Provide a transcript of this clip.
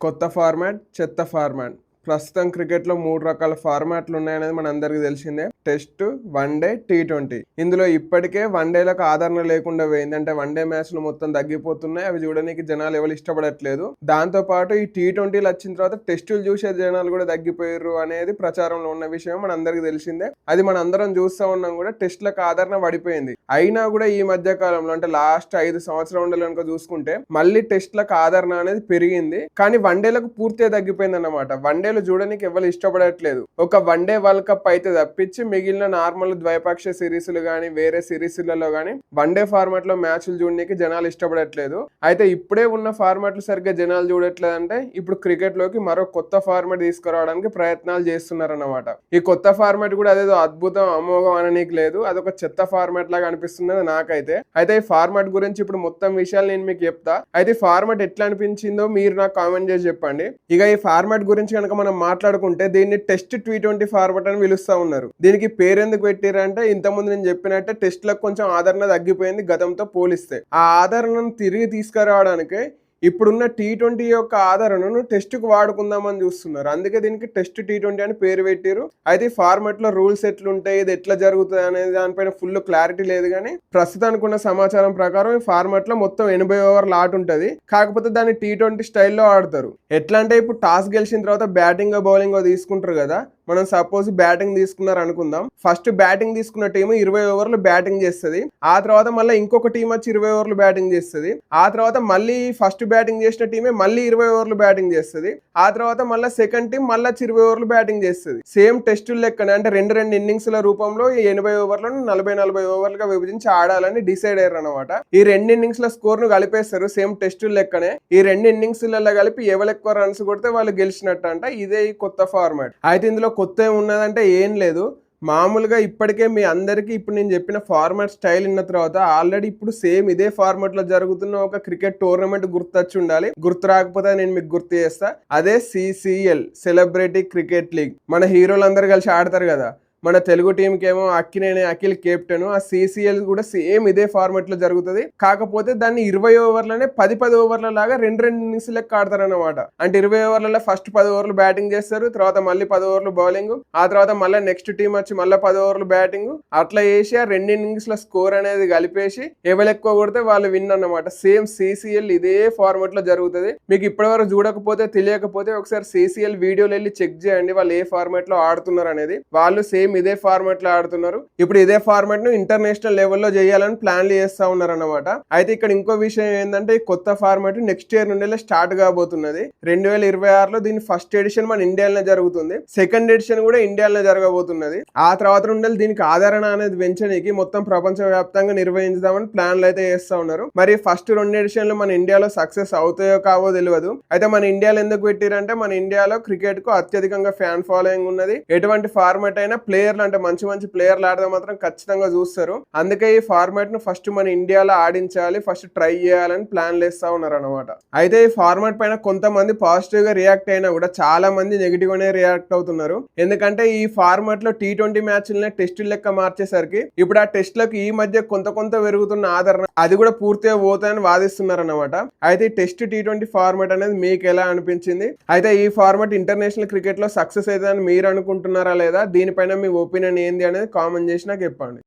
కొత్త ఫార్మాట్ చెత్త ఫార్మాట్. ప్రస్తుతం క్రికెట్లో మూడు రకాల ఫార్మాట్లు ఉన్నాయనేది మన అందరికీ తెలిసిందే. Test one day T twenty. ఇందులో ఇప్పటికే వన్ డేలకు ఆదరణ లేకుండా పోయింది అంటే వన్ డే మ్యాచ్లు మొత్తం తగ్గిపోతున్నాయి. అవి చూడడానికి జనాలు ఎవరు ఇష్టపడట్లేదు. దాంతో పాటు ఈ టీ ట్వంటీలు వచ్చిన తర్వాత టెస్టులు చూసే జనాలు కూడా తగ్గిపోయారు అనేది ప్రచారంలో ఉన్న విషయం మన అందరికి తెలిసిందే. అది మన అందరం చూస్తూ ఉన్నాం కూడా టెస్ట్లకు ఆదరణ పడిపోయింది. అయినా కూడా ఈ మధ్య కాలంలో అంటే లాస్ట్ ఐదు సంవత్సరాలు కనుక చూసుకుంటే మళ్ళీ టెస్ట్లకు ఆదరణ అనేది పెరిగింది. కానీ వన్ డేలకు పూర్తిగా తగ్గిపోయింది అనమాట వన్ డేలు చూడడానికి ఎవరు ఇష్టపడట్లేదు. ఒక వన్ డే వరల్డ్ కప్ అయితే తప్పించి మిగిలిన నార్మల్ ద్వైపాక్ష సిరీస్లు కానీ వేరే సిరీస్లలో కానీ వన్డే ఫార్మాట్లో మ్యాచ్లు చూడడానికి జనాలు ఇష్టపడట్లేదు. అయితే ఇప్పుడే ఉన్న ఫార్మాట్లు సరిగ్గా జనాలు చూడట్లేదు అంటే ఇప్పుడు క్రికెట్లోకి మరో కొత్త ఫార్మాట్ తీసుకురావడానికి ప్రయత్నాలు చేస్తున్నారన్నమాట. ఈ కొత్త ఫార్మాట్ కూడా అదేదో అద్భుతం అమోఘం అననీకి లేదు. అదొక చెత్త ఫార్మాట్ లాగా అనిపిస్తున్నది నాకైతే. అయితే ఈ ఫార్మాట్ గురించి ఇప్పుడు మొత్తం విషయాలు నేను మీకు చెప్తా. అయితే ఈ ఫార్మాట్ ఎట్లా అనిపించిందో మీరు నాకు కామెంట్ చేసి చెప్పండి. ఇక ఈ ఫార్మాట్ గురించి కనుక మనం మాట్లాడుకుంటే దీన్ని టెస్ట్ టీ ట్వంటీ ఫార్మాట్ అని పిలుస్తా ఉన్నారు. దీనికి దీనికి పేరెందుకు పెట్టారంటే ఇంతకుముందు నేను చెప్పినట్టే టెస్ట్లకు కొంచెం ఆదరణ తగ్గిపోయింది గతంతో పోలిస్తే. ఆ ఆదరణను తిరిగి తీసుకురావడానికి ఇప్పుడున్న టీ ట్వంటీ యొక్క ఆదరణను టెస్ట్కు వాడుకుందామని చూస్తున్నారు. అందుకే దీనికి టెస్ట్ టీ ట్వంటీ అని పేరు పెట్టారు అయితే ఫార్మాట్లో రూల్స్ ఎట్లుంటాయి ఇది ఎట్లా జరుగుతుంది అనే దానిపైన ఫుల్ క్లారిటీ లేదు కానీ ప్రస్తుతానికి ఉన్న సమాచారం ప్రకారం ఈ ఫార్మాట్లో మొత్తం ఎనభై ఓవర్ల ఆట ఉంటుంది. కాకపోతే దాన్ని టీ ట్వంటీ స్టైల్లో ఆడతారు. ఎట్లా అంటే ఇప్పుడు టాస్ గెలిచిన తర్వాత బ్యాటింగ్ బౌలింగ్ తీసుకుంటారు కదా మనం సపోజ్ బ్యాటింగ్ తీసుకున్నారు అనుకుందాం. ఫస్ట్ బ్యాటింగ్ తీసుకున్న టీం ఇరవై ఓవర్లు బ్యాటింగ్ చేస్తుంది. ఆ తర్వాత మళ్ళీ ఇంకొక టీం వచ్చి ఇరవై ఓవర్లు బ్యాటింగ్ చేస్తుంది. ఆ తర్వాత మళ్ళీ ఫస్ట్ బ్యాటింగ్ చేసిన టీమే మళ్ళీ ఇరవై ఓవర్లు బ్యాటింగ్ చేస్తుంది. ఆ తర్వాత మళ్ళీ సెకండ్ టీం మళ్ళీ ఇరవై ఓవర్లు బ్యాటింగ్ చేస్తుంది. సేమ్ టెస్టులు లెక్కనే అంటే రెండు రెండు ఇన్నింగ్స్ల రూపంలో ఎనభై ఓవర్లను నలభై నలభై ఓవర్లుగా విభజించి ఆడాలని డిసైడ్ అయ్యారు అనమాట ఈ రెండు ఇన్నింగ్స్ల స్కోర్ను కలిపేస్తారు సేమ్ టెస్టులు లెక్కనే. ఈ రెండు ఇన్నింగ్స్లలో కలిపి ఎవరు ఎక్కువ రన్స్ కొడితే వాళ్ళు గెలిచినట్టు అంట ఇదే కొత్త ఫార్మాట్ అయితే ఇందులో కొత్త ఉన్నదంటే ఏం లేదు. మామూలుగా ఇప్పటికే మీ అందరికీ ఇప్పుడు నేను చెప్పిన ఫార్మాట్ స్టైల్ ఉన్న తర్వాత ఆల్రెడీ ఇప్పుడు సేమ్ ఇదే ఫార్మాట్లో జరుగుతున్న ఒక క్రికెట్ టోర్నమెంట్ గుర్తొచ్చి ఉండాలి. గుర్తు రాకపోతే నేను మీకు గుర్తు చేస్తా. అదే సిసిఎల్ సెలబ్రిటీ క్రికెట్ లీగ్. మన హీరోలు అందరు కలిసి ఆడతారు కదా. మన తెలుగు టీంకి ఏమో అక్కినేని అఖిల్ కెప్టెన్ ఆ సిసిఎల్ కూడా సేమ్ ఇదే ఫార్మాట్లో జరుగుతుంది. కాకపోతే దాన్ని ఇరవై ఓవర్లనే పది పది ఓవర్ల లాగా రెండు రెండు ఇన్నింగ్స్ లెక్క ఆడతారన్నమాట. అంటే ఇరవై ఓవర్లలో ఫస్ట్ పది ఓవర్లు బ్యాటింగ్ చేస్తారు తర్వాత మళ్ళీ పది ఓవర్లు బౌలింగ్ ఆ తర్వాత మళ్ళీ నెక్స్ట్ టీం వచ్చి మళ్ళీ పది ఓవర్లు బ్యాటింగ్ అట్లా వేసి ఆ రెండు ఇన్నింగ్స్లో స్కోర్ అనేది కలిపేసి ఎవరు ఎక్కువ కొడితే వాళ్ళు విన్ అన్నమాట. సేమ్ సిసిఎల్ ఇదే ఫార్మాట్లో జరుగుతుంది. మీకు ఇప్పటివరకు చూడకపోతే తెలియకపోతే ఒకసారి సిసిఎల్ వీడియోలు వెళ్ళి చెక్ చేయండి. వాళ్ళు ఏ ఫార్మాట్లో ఆడుతున్నారు అనేది. వాళ్ళు సేమ్ ఇదే ఫార్మాట్లో ఆడుతున్నారు. ఇప్పుడు ఇదే ఫార్మాట్ను ఇంటర్నేషనల్ లెవెల్లో చేయాలని ప్లాన్లు చేస్తా ఉన్నారు అనమాట అయితే ఇక్కడ ఇంకో విషయం ఏంటంటే కొత్త ఫార్మాట్ నెక్స్ట్ ఇయర్ నుండి స్టార్ట్ కాబోతున్నది. రెండు వేల ఇరవై ఆరులో దీని ఫస్ట్ ఎడిషన్ మన ఇండియాలోనే జరుగుతుంది. సెకండ్ ఎడిషన్ కూడా ఇండియాలోనే జరగబోతున్నది. ఆ తర్వాత నుండి దీనికి ఆదరణ అనేది పెంచడానికి మొత్తం ప్రపంచ వ్యాప్తంగా నిర్వహించుదామని ప్లాన్లు అయితే చేస్తూ ఉన్నారు. మరి ఫస్ట్ రెండు ఎడిషన్లు మన ఇండియాలో సక్సెస్ అవుతాయో కావో తెలియదు అయితే మన ఇండియాలో ఎందుకు పెట్టారంటే మన ఇండియాలో క్రికెట్కు అత్యధికంగా ఫ్యాన్ ఫాలోయింగ్ ఉన్నది. ఎటువంటి ఫార్మాట్ అయినా ప్లేయర్లు అంటే మంచి మంచి ప్లేయర్లు ఆడితే మాత్రం ఖచ్చితంగా చూస్తారు. అందుకే ఈ ఫార్మాట్ను ఫస్ట్ మన ఇండియాలో ఆడించాలి ఫస్ట్ ట్రై చేయాలని ప్లాన్ వేస్తా ఉన్నారు అనమాట అయితే ఈ ఫార్మాట్ పైన కొంతమంది పాజిటివ్గా రియాక్ట్ అయినా కూడా చాలా మంది నెగిటివ్ గానే రియాక్ట్ అవుతున్నారు. ఎందుకంటే ఈ ఫార్మాట్లో టీ ట్వంటీ మ్యాచ్లనే టెస్టుల లెక్క మార్చేసరికి ఇప్పుడు ఆ టెస్ట్లకు ఈ మధ్య కొంత కొంత పెరుగుతున్న ఆదరణ అది కూడా పూర్తిగా పోతాయని వాదిస్తున్నారు అనమాట అయితే ఈ టెస్ట్ టీ ట్వంటీ ఫార్మాట్ అనేది మీకు ఎలా అనిపించింది? అయితే ఈ ఫార్మాట్ ఇంటర్నేషనల్ క్రికెట్లో సక్సెస్ అవుతుందని మీరు అనుకుంటున్నారా లేదా? దీనిపైన మీ ఒపీనియన్ ఏంది అనేది కామెంట్ చేసి నాకు చెప్పండి.